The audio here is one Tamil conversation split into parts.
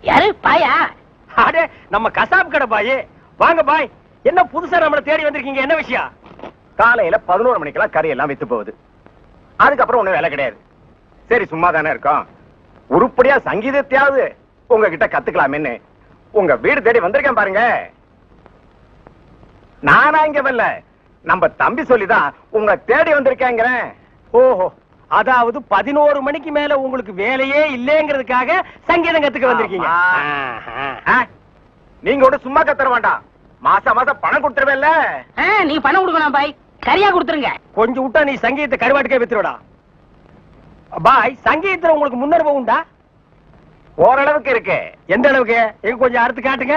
யாரு? பாயா? அடே நம்ம கசாப் கடை பாய். வாங்க பாய். என்ன புதுசா நம்மள தேடி வந்திருக்கீங்க? என்ன விஷயம்? காலையில பதினோரு மணிக்கெல்லாம் கறி எல்லாம் வித்து போகுது. அதுக்கப்புறம் ஒண்ணும் வேலை கிடையாது. சரி சும்மா தானே இருக்கோம். உருப்படியா சங்கீதத்தையாவது உங்ககிட்ட கத்துக்கலாமேன்னு உங்க வீடு தேடி வந்திருக்கேன் பாருங்க. நானா இங்க வரல. நம்ம தம்பி சொல்லிதான் உங்க தேடி வந்திருக்கேங்கிறேன். ஓஹோ அதாவது பதினோரு மணிக்கு மேல உங்களுக்கு வேலையே இல்லைங்கிறதுக்காக சங்கீதம் கத்துக்க வந்திருக்கீங்க? நீங்க கூட சும்மா கத்துற வேண்டாம். மாசம் மாசம் பணம் கொடுத்துருவேல்ல. நீங்க பணம் கொடுக்கணும் பாய். கரியா கொடுத்துருங்க. கொஞ்சம் விட்டா நீ சங்கீதத்தை கருவாட்டுக்கே வித்துருடா பாய் சங்கீதத்துல உங்களுக்கு முன்னனுபவம் உண்டா? ஓரளவுக்கு இருக்கு. எந்த அளவுக்கு? எங்க கொஞ்சம் அறுத்து காட்டுங்க.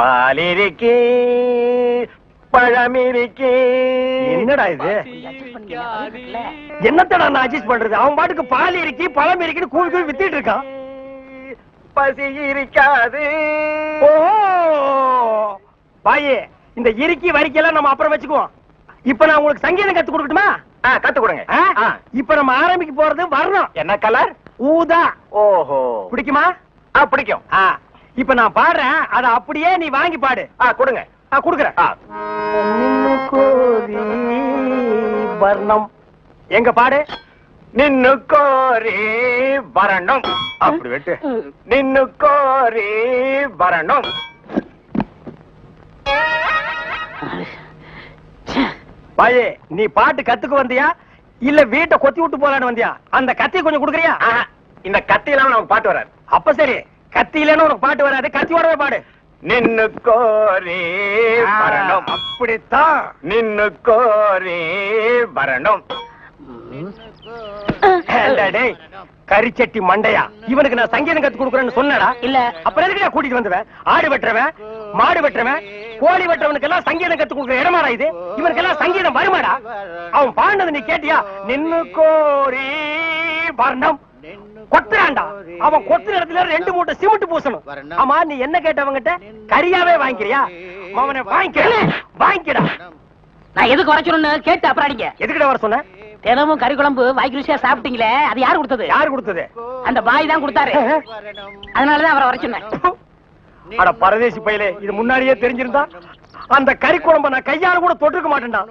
பாலிருக்கி பழமிருக்கி. என்னடா இது? என்னத்தடா நான் அட்ஜஸ்ட் பண்றது? அவன் பாட்டுக்கு பால் இருக்கி பழம் இருக்குன்னு கூவி கூவி வித்திட்டு இருக்கான். பசி இருக்காது. ஓ பாயே இந்த இறுக்கி வரிக்கெல்லாம் நம்ம அப்புறம் வச்சுக்குவோம். இப்ப நான் உங்களுக்கு சங்கீதம் கத்து கொடுக்கட்டுமா? கத்து கொடுங்க. இப்ப நம்ம ஆரம்பிக்க போறது வரணும். என்ன கலர் ஊதா. ஓஹோ. பிடிக்குமா? பிடிக்கும். இப்ப நான் பாடுறேன். அத அப்படியே நீ வாங்கி பாடு. ஆ கொடுங்க. ஆ, குடுக்குறேன். ஆ. வர்ணம். எங்க பாடு? நின்னு கோரி வரணும். அப்படி வெட்டு. நின்னு கோரி வரணும். பாயே நீ பாட்டு கத்துக்க வந்தியா? இல்ல வீட்டை கொத்தி விட்டு போலான்னு வந்தியா? அந்த கத்தி கொஞ்சம் குடுக்குறியா? ஆஹா, இந்த கத்தியெல்லாம் நமக்கு பாட்டு வராது. அப்ப சரி. கத்தி இல்லைன்னு உனக்கு பாட்டு வராது. கத்தியோடவே பாடு. நின்னு கோரி வரணும். அப்படித்தான். நின்னு கோரி வரணும். கரிச்சட்டி மண்டையா? இவனுக்கு நான் சங்கீதம் கத்து கொடுக்குறேன்னு சொன்னடா. இல்ல. அப்புறம் எதுக்கு கூட்டிட்டு வந்துவேன்? ஆடு வெட்டுறவன் மாடு வெட்டுறவன் கோழி வெட்டுறவனுக்கு எல்லாம் சங்கீதம் கத்து கொடுக்குற இடமாடா இது? இவனுக்கு எல்லாம் சங்கீதம் வருமாடா? அவன் பாடினது நீ கேட்டியா? நின்னு கோரி வர்ணம். கொத்துறான்டா. அவன் கொத்துற இடத்துல ரெண்டு மூட்டை சிமெண்ட் பூசணும். ஆமா நீ என்ன கேட்டவங்கிட்ட? கரியாவே வாங்கிக்கிறியா? அவனை வாங்கிக்க. வாங்கிக்கடா நான் எதுக்கு வர சொல்லணும்னு கேட்டு அப்புறம் அடிங்க. எதுக்கிட்ட வர சொன்ன? தினமும் கறி குழம்பு வாய்க்கு ருசியா சாப்பிட்டீங்களே அது யாரு கொடுத்தது? யாரு கொடுத்தது? அந்த பாய் தான் கொடுத்தாரு. அதனாலதான் அவரை வர சொன்னேன். அட பரதேசி பையலே இது முன்னாடியே தெரிஞ்சிருந்தா அந்த கறி குழம்ப நான் கையால கூட தொட்டுக்க மாட்டேன்டா.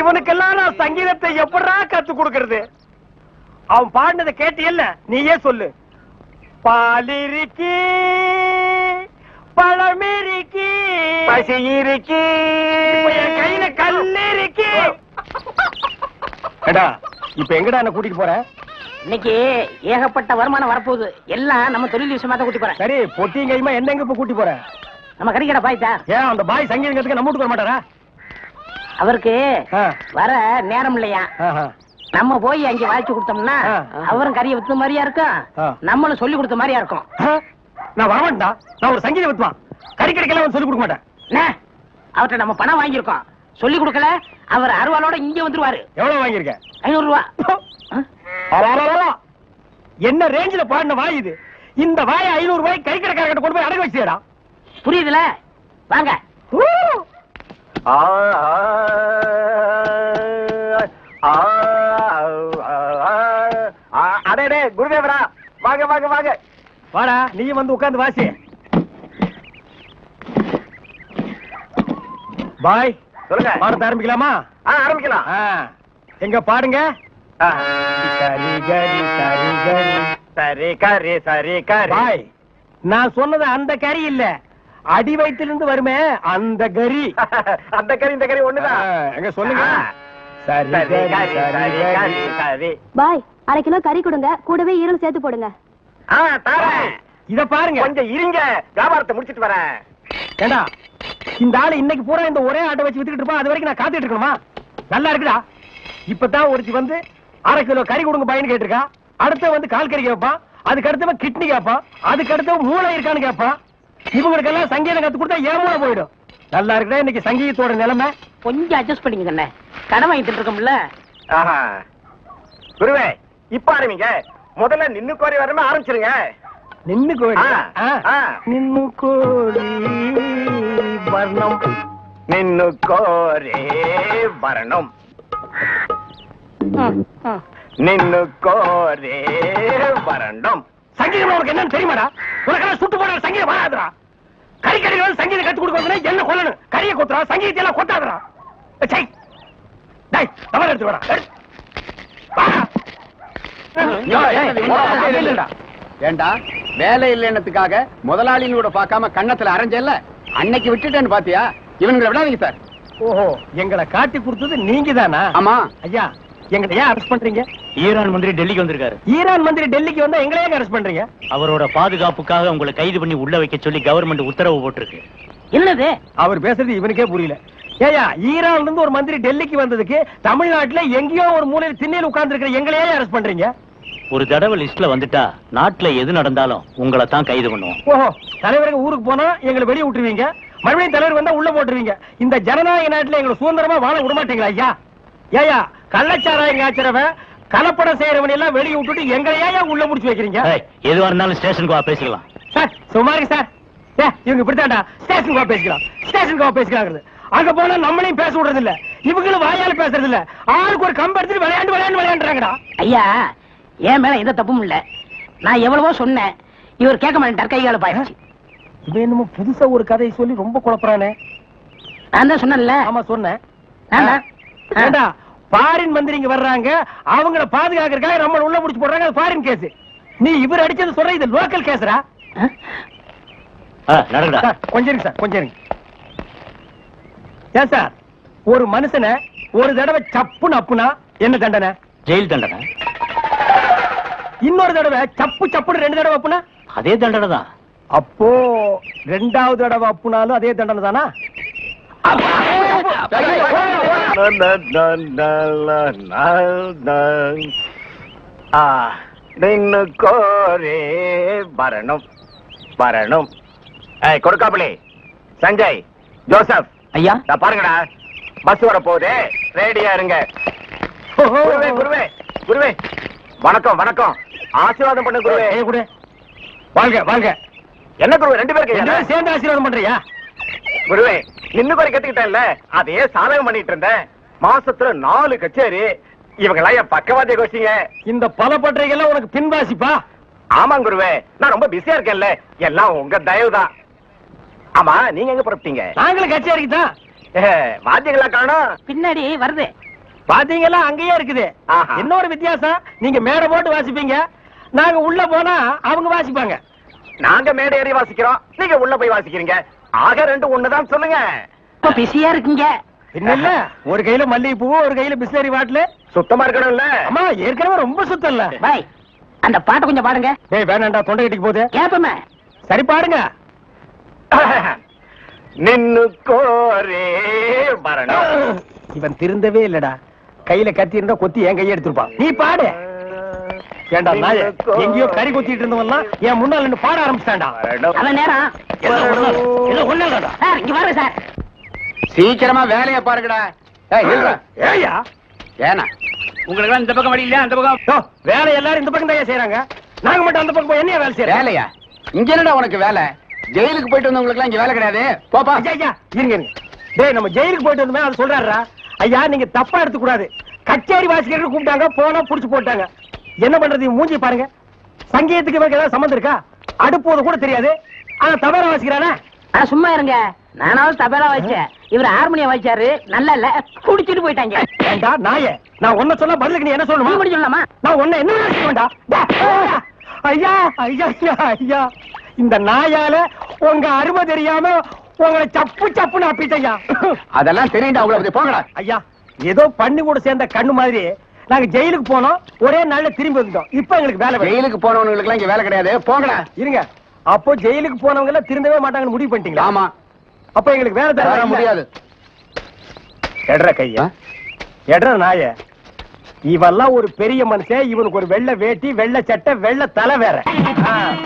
இவனுக்கெல்லாம் நான் சங்கீதத்தை எப்படா கத்து கொடுக்கறது? அவன் பாடினதை கேட்டியல்ல நீயே சொல்லு. பாலிருக்கி பழமிருக்கி பசி இருக்கி கையில இருக்கு ஏடா இப்ப எங்கடா என்ன கூட்டிட்டு போற? இன்னைக்கு ஏகப்பட்ட வருமானம் வரப்போகுது. எல்லாம் நம்ம தொழில் விஷயமா தான் கூட்டி போறேன். சரி பொட்டியும் கையுமா என்ன எங்க இப்ப கூட்டி போற? நம்ம கறிக்கடை பாய் தான். ஏன் அந்த பாய் சங்கீதம் கத்துக்க நம்ம வீட்டுக்கு வர மாட்டாரா? அவருக்கு வர நேரம் இல்லையா. நம்ம போய் அங்க வாய்ச்சி கொடுத்தோம்னா. அவரும் கறியை வித்த மாதிரியா. இருக்கும். நம்மளும் சொல்லி கொடுத்த மாதிரியா இருக்கும். நான் வரமாட்டா நான் ஒரு சங்கீத வித்துவான் கறி கடைக்கெல்லாம் சொல்லி கொடுக்க மாட்டேன். என்ன? அவர்ட்ட நம்ம பணம் வாங்கியிருக்கோம். சொல்லி கொடுக்கல. அவர் அருவாளோட இங்க வந்துருவாரு. எவ்வளவு வாங்கியிருக்க? ஐநூறு ரூபா. என்ன ரேஞ்சில பாடின வாய் இது? இந்த வாயை ஐநூறு ரூபாய் கறி கடைக்காரர்கிட்ட கொண்டு போய் அடகு வச்சுடா புரியுதுல? வாங்க. ஆ, அடேடே குருதேவரா. வாங்க வாங்க வாங்க. வாடா நீ வந்து உட்கார்ந்து வாசி. பாய் சொல்லுங்க. பாடத்தை ஆரம்பிக்கலாமா? ஆ, ஆரம்பிக்கலாம். எங்க பாடுங்க. சரி கரி சரி கரி சரி கரி சரி கரி. பாய் நான் சொன்னது அந்த கறி இல்ல. அடி வயிற்றிலிருந்து வருமே அந்த கறி அந்த கறி இந்த கறி ஒண்ணுதான். எங்க சொல்லுங்க. பாய் அரை கிலோ கறி கொடுங்க. கூடவே ஈரல் சேர்த்து போடுங்க. இத பாருங்க. கொஞ்சம் இருங்க. வியாபாரத்தை முடிச்சிட்டு வரேன். ஏண்டா இந்த ஆளு இன்னைக்கு பூரா இந்த ஒரே ஆட்டை வச்சு வித்துக்கிட்டு இருப்பான் அது வரைக்கும் நான் காத்துட்டு இருக்கணுமா? நல்லா இருக்குடா. இப்பதான் ஒருத்தி வந்து அரை கிலோ கறி கொடுங்க பையன் கேட்டிருக்கா. அடுத்து வந்து கால் கறி கேட்பான் அதுக்கு அடுத்தவன் கிட்னி கேட்பான் அதுக்கு அடுத்து மூளை இருக்கான்னு கேட்பான் இவங்களுக்கெல்லாம் சங்கீதம் கத்து கொடுத்தா ஏன் மூளை போயிடும்? நல்லா இருக்குடா இன்னைக்கு சங்கீதத்தோட நிலைமை. கொஞ்சம் அட்ஜஸ்ட் பண்ணிக்கங்க அண்ணே. கடன் வாங்கிட்டு இருக்கோம்ல. ஆஹா. குருவே இப்ப ஆரம்பிங்க. முதல்ல நின்னு கோரி வரமே ஆரம்பிச்சிருங்க. நின்னு. ஆ. நின்னு கோழி வர்ணம். நின்னு கோரே வரணும். நின்னு கோரே வரணும். சங்கீதம் உனக்கு என்னன்னு தெரியுமாடா? உனக்கெல்லாம் சுட்டு போட சங்கீதம் வராதுடா. கறி கறி வந்து சங்கீதம் கத்து கொடுக்கணும் என்ன கொல்லணும் கறியை கொத்துறா சங்கீதத்தை எல்லாம் கொத்தாதுடா சை. தவறு எடுத்து வாடா. ஏண்டா வேலை இல்லைன்னதுக்காக முதலாளினோட பார்க்காம கண்ணத்துல அரைஞ்சல்ல? அன்னைக்கு விட்டுட்டேன்னு பாத்தியா? இவனுங்களை விடாதீங்க சார். ஓஹோ எங்களை காட்டி கொடுத்தது நீங்க தானா ஆமா. ஐயா எங்களை ஏன் அரெஸ்ட் பண்றீங்க? ஈரான் மந்திரி டெல்லிக்கு வந்திருக்காரு. ஈரான் மந்திரி டெல்லிக்கு வந்தா எங்களை ஏன் அரெஸ்ட் பண்றீங்க? அவரோட பாதுகாப்புக்காக உங்களை கைது பண்ணி உள்ள வைக்க சொல்லி கவர்மெண்ட் உத்தரவு போட்டிருக்கு. என்னது? அவர் பேசுறது இவனுக்கே புரியல. ஏயா ஈரான்ல இருந்து ஒரு மந்திரி டெல்லிக்கு வந்ததுக்கு தமிழ்நாட்டுல எங்கேயோ ஒரு மூலையில திண்ணையில் உட்கார்ந்து இருக்கிற எங்களையே அரெஸ்ட் பண்றீங்க? ஒரு தடவை லிஸ்ட்ல வந்துட்டா நாட்டுல எது நடந்தாலும் உங்களை தான் கைது பண்ணுவோம். ஓஹோ தலைவருக்கு ஊருக்கு போனா எங்களை வெளியே விட்டுருவீங்க. மறுபடியும் தலைவர் வந்தா உள்ள போட்டுருவீங்க. இந்த ஜனநாயக நாட்டுல எங்களை சுதந்திரமா வாழ விட மாட்டீங்களா ஐயா? ஏயா கள்ளச்சாராயம் காய்ச்சறவன் கலப்படம் செய்யறவன் எல்லாம் வெளியே விட்டுட்டு எங்களை ஏன் உள்ள முடிச்சு வைக்கிறீங்க? எதுவா இருந்தாலும் ஸ்டேஷனுக்கு வா பேசிக்கலாம். சார் சுமாரி சார். இவங்க இப்படித்தான்டா. ஸ்டேஷனுக்கு வா பேசிக்கலாம். ஸ்டேஷனுக்கு வா பேசிக்கலாங்கிறது. அங்க போனா நம்மளையும் பேச விடுறது இல்ல இவங்களும் வாயால பேசுறது இல்ல ஆளுக்கு ஒரு கம்பு எடுத்துட்டு விளையாண்டு விளையாண்டு விளையாண்டுறாங்கடா. ஐயா என் மேல எந்த தப்பும் இல்ல. நான் எவ்வளவோ சொன்னேன். இவர் கேட்க மாட்டேன் கைகால பாயிடுச்சு. இவன் என்னமோ புதுசா ஒரு கதையை சொல்லி ரொம்ப குழப்பறானே. நான் தான் சொன்னேன்ல. ஆமா சொன்னேன். ஏண்டா பாரின் மந்திரி இங்க வர்றாங்க. அவங்கள பாதுகாக்கிறதுக்காக நம்ம உள்ள முடிச்சு போடுறாங்க. அது பாரின் கேஸ் நீ இவர் அடிச்சது சொல்ற இது லோக்கல் கேஸ்ரா ஆ, நடக்குடா. கொஞ்சம் இருங்க சார் கொஞ்சம் இருங்க. ஏன் சார்? ஒரு மனுஷனை ஒரு தடவை சப்புன்னு அப்புனா என்ன தண்டனை? ஜெயில் தண்டனை. இன்னொரு தடவை சப்பு சப்புன்னு ரெண்டு தடவை அப்புனா? அதே தண்டனை தான். அப்போ ரெண்டாவது தடவை அப்புனாலும் அதே தண்டனை தானா? ஆ, நின்னு கோரே வரணும் வரணும். ஏய் கொடுக்காப்புளி சஞ்சய் ஜோசப். ஐயா? பாருங்கடா. பஸ் வர போகுது ரெடியா இருங்க குருவே குருவே குருவே. வணக்கம் வணக்கம். ஆசீர்வாதம் பண்ண குருவே. கொடு. வாங்க வாங்க என்ன குருவே? ரெண்டு பேருக்கு சேர்ந்து ஆசீர்வாதம் பண்றியா? குருவே நின்னு குறை கத்துக்கிட்டேன்ல. அதையே சாதகம் பண்ணிட்டு இருந்தேன். மாசத்துல நாலு கச்சேரி. இவங்கெல்லாம் என் பக்கவாத்திய கோஷிங்க இந்த பல பற்றைகள்லாம் உனக்கு பின்வாசிப்பா? ஆமாம் குருவே. நான் ரொம்ப பிஸியா இருக்கேன்ல. எல்லாம் உங்க தயவு தான் ஆமா நீங்க எங்க புறப்பட்டீங்க? நாங்களும் கச்சேரிக்கு தான் வாத்தியங்களா காணும்? பின்னாடி வருது. பாத்தீங்களா அங்கேயே இருக்குது. இன்னொரு வித்தியாசம் நீங்க மேடை போட்டு வாசிப்பீங்க. நாங்க உள்ள போனா அவங்க வாசிப்பாங்க. நாங்க மேடை ஏறி வாசிக்கிறோம். நீங்க உள்ள போய் வாசிக்கிறீங்க. ஆக ரெண்டு ஒண்ணுதான் சொல்லுங்க. இப்ப பிஸியா இருக்கீங்க. என்ன? இல்ல ஒரு கையில மல்லிகை பூ ஒரு கையில பிஸ்லரி பாட்டில். சுத்தமா இருக்கணும்ல. அம்மா ஏற்கனவே ரொம்ப சுத்தம் இல்ல. பாய் அந்த பாட்டை கொஞ்சம் பாடுங்க. டேய் வேணாண்டா தொண்டை கட்டிக்கு போகுது. கேப்பமே. சரி பாடுங்க. நின்னு கோரே வரணும் இவன் திருந்தவே இல்லடா. கையில கத்தி இருந்தா கொத்தி என் கையை எடுத்துருப்பான் நீ பாடு. ஏண்டா நாய எங்கேயோ கறி கொத்திட்டு இருந்தவன்லாம் என் முன்னால நின்னு பாட ஆரம்பிச்சிட்டான்டா. வரணும். அவன் நேரம் சார் இங்க வாங்க சார். சீக்கிரமா வேலையை பாருங்கடா. ஏய், ஏனா உங்களுக்கு இந்த பக்கம் வழி அந்த பக்கம். வேலை எல்லாரும் இந்த பக்கம் தான் செய்யறாங்க நாங்க மட்டும் அந்த பக்கம் போய் என்னையா வேலை செய்யறோம் வேலையா? இங்க என்னடா உனக்கு வேலை? ஜெயிலுக்கு போயிட்டு வந்தவங்களுக்கு எல்லாம் இங்க வேலை கிடையாது. போப்பா. ஐயா இருங்க இருங்க. டேய் நம்ம ஜெயிலுக்கு போயிட்டு வந்தோமே அது சொல்றாருடா. ஐயா நீங்க தப்பா எடுத்துக்க கூடாது கச்சேரி வாசிக்கிறதுக்கு கூப்பிட்டாங்க போனா புடிச்சு போட்டாங்க. என்ன பண்றது மூஞ்சி பாருங்க. சங்கீதத்துக்கு இவருக்கு ஏதாவது சம்மந்தம் இருக்கா? அடுப்போது கூட தெரியாது. ஆனா தவற வாசிக்கிறானே? சும்மா இருங்க. நானாவது தபேலா வாய்ச்சேன் இவர் ஹார்மோனியம் வாய்ச்சாரு நல்லா இல்ல. குடிச்சிட்டு போயிட்டாங்க. ஏண்டா நாயே? நான் ஒன்ன சொல்ல பதிலுக்கு நீ என்ன நீ சொல்லணுமா மட்டும் சொல்லலாமா? நான் உன்னை என்ன நினைச்சுக்க வேண்டாம்? ஐயா ஐயா ஐயா ஐயா. இந்த நாயால உங்க அருமை தெரியாம உங்களை சப்பு சப்புன்னு அப்பிட்டையா அதெல்லாம் தெரியும்டா அவ்வளவு போங்கடா. ஐயா ஏதோ பண்ணி கூட சேர்ந்த கண்ணு மாதிரி நாங்க ஜெயிலுக்கு போனோம் ஒரே நாள்ல திரும்பி வந்தோம் இப்ப எங்களுக்கு வேலை. ஜெயிலுக்கு போனவங்களுக்கு எல்லாம் இங்க வேலை கிடையாது. போங்கடா. இருங்க. அப்போ ஜெயிலுக்கு போனவங்க எல்லாம் திருந்தவே மாட்டாங்கன்னு முடிவு பண்ணிட்டீங்களா? ஆமா. அப்ப எங்களுக்கு வேலை தர முடியாது. எட்ற கைய? எட்ற நாய. இவெல்லாம் ஒரு பெரிய மனுஷன். இவனுக்கு ஒரு வெள்ளை வேட்டி வெள்ளை சட்டை வெள்ளை தலை வேற.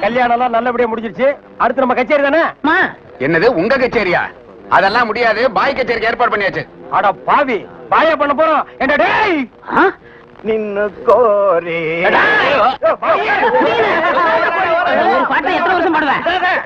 கல்யாணம் எல்லாம் நல்லபடியா முடிஞ்சிருச்சு. அடுத்து நம்ம கச்சேரி தானே? அம்மா என்னது உங்க கச்சேரியா? அதெல்லாம் முடியாது பாய் கச்சேரிக்கு ஏற்பாடு பண்ணியாச்சு. அட பாவி பாயா பண்ண போறோம். என்ன டேய்? ஆ? நின்னு கோரி. பாட்டை எத்தனை வருஷம் பாடுவேன்